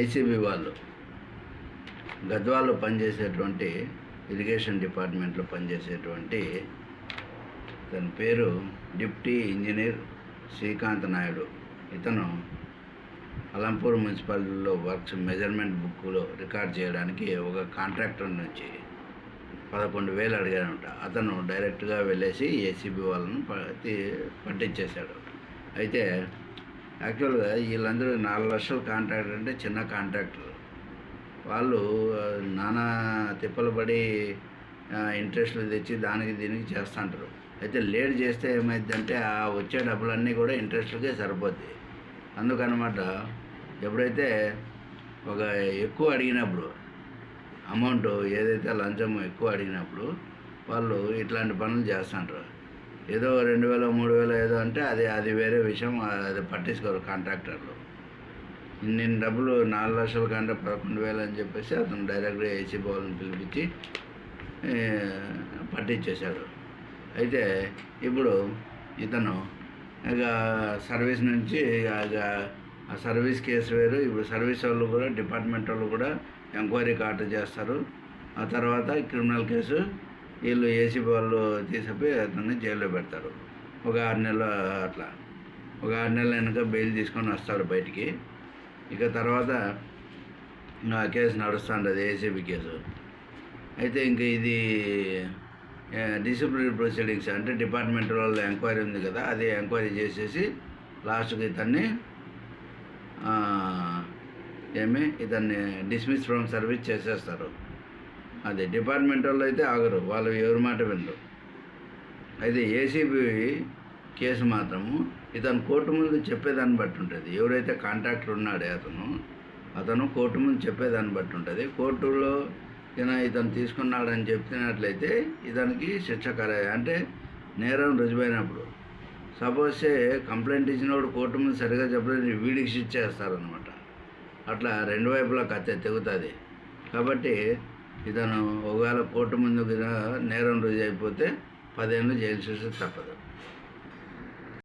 ACB వాళ్ళు గద్వాల్లో పనిచేసేటువంటి irrigation డిపార్ట్మెంట్లో పనిచేసేటువంటి తన పేరు డిప్టీ ఇంజనీర్ శ్రీకాంత్ నాయుడు. ఇతను అలంపూర్ మున్సిపాలిటీలో వర్క్స్ మెజర్మెంట్ బుక్లో రికార్డ్ చేయడానికి ఒక కాంట్రాక్టర్ నుంచి పదకొండు వేలు అడిగాడంట. అతను డైరెక్ట్గా వెళ్ళేసి ఏసీబీ వాళ్ళను పట్టించేశాడు. అయితే యాక్చువల్గా వీళ్ళందరూ నాలుగు లక్షల కాంట్రాక్టర్ అంటే చిన్న కాంట్రాక్టర్. వాళ్ళు నానా తిప్పలు పడి ఇంట్రెస్ట్లు తెచ్చి దానికి దీనికి చేస్తుంటారు. అయితే లేట్ చేస్తే ఏమైందంటే ఆ వచ్చే డబ్బులన్నీ కూడా ఇంట్రెస్ట్లకే సరిపోతాయి అందుకనమాట ఎప్పుడైతే ఒక ఎక్కువ అడిగినప్పుడు అమౌంట్ ఏదైతే లంచం ఎక్కువ అడిగినప్పుడు వాళ్ళు ఇట్లాంటి పనులు చేస్తుంటారు. ఏదో రెండు వేల మూడు వేల ఏదో అంటే అది అది వేరే విషయం అది పట్టించుకోరు కాంట్రాక్టర్లు. ఇన్ని డబ్బులు నాలుగు లక్షల కంటే పదకొండు వేలు అని చెప్పేసి అతను డైరెక్ట్గా ఏసీ వాళ్ళని పిలిపించి పట్టించేశాడు. అయితే ఇప్పుడు ఇతను ఇక సర్వీస్ నుంచి ఇక ఆ సర్వీస్ కేసు వేరు. ఇప్పుడు సర్వీస్ వాళ్ళు కూడా డిపార్ట్మెంట్ వాళ్ళు కూడా ఎంక్వైరీ కార్డు చేస్తారు. ఆ తర్వాత క్రిమినల్ కేసు వీళ్ళు ఏసీ వాళ్ళు తీసుకుపోయి అతన్ని జైల్లో పెడతారు. ఒక ఆరు నెలలు అట్లా. ఒక ఆరు నెలల వెనక బెయిల్ తీసుకొని వస్తాడు బయటికి. ఇక తర్వాత ఆ కేసు నడుస్తుంటుంది ఏసీబీ కేసు. అయితే ఇంక ఇది డిసిప్లినరీ ప్రొసీడింగ్స్ అంటే డిపార్ట్మెంట్ వాళ్ళ ఎంక్వైరీ ఉంది కదా అది ఎంక్వైరీ చేసేసి లాస్ట్కి ఇతన్ని ఏమి ఇతన్ని డిస్మిస్ ఫ్రమ్ సర్వీస్ చేసేస్తారు. అది డిపార్ట్మెంట్ వాళ్ళు అయితే ఆగరు వాళ్ళు ఎవరి మాట వినరు. అయితే ఏసీబీ కేసు మాత్రము ఇతను కోర్టు ముందు చెప్పేదాన్ని బట్టి ఉంటుంది. ఎవరైతే కాంట్రాక్టర్ ఉన్నాడే అతను అతను కోర్టు ముందు చెప్పేదాన్ని బట్టి ఉంటుంది. కోర్టులో ఇతను తీసుకున్నాడని చెప్తున్నట్లయితే ఇతనికి శిక్ష అంటే నేరం రుజువైనప్పుడు. సపోజ్ కంప్లైంట్ ఇచ్చినప్పుడు కోర్టు ముందు సరిగా చెప్పలేదు వీడికి శిక్ష చేస్తారనమాట అట్లా రెండు వైపులా కత్తి తెగుతుంది. కాబట్టి ఇతను ఒకవేళ కోర్టు ముందు నేరం రుజు అయిపోతే పదేళ్ళు జైలు శిక్ష తప్పదు.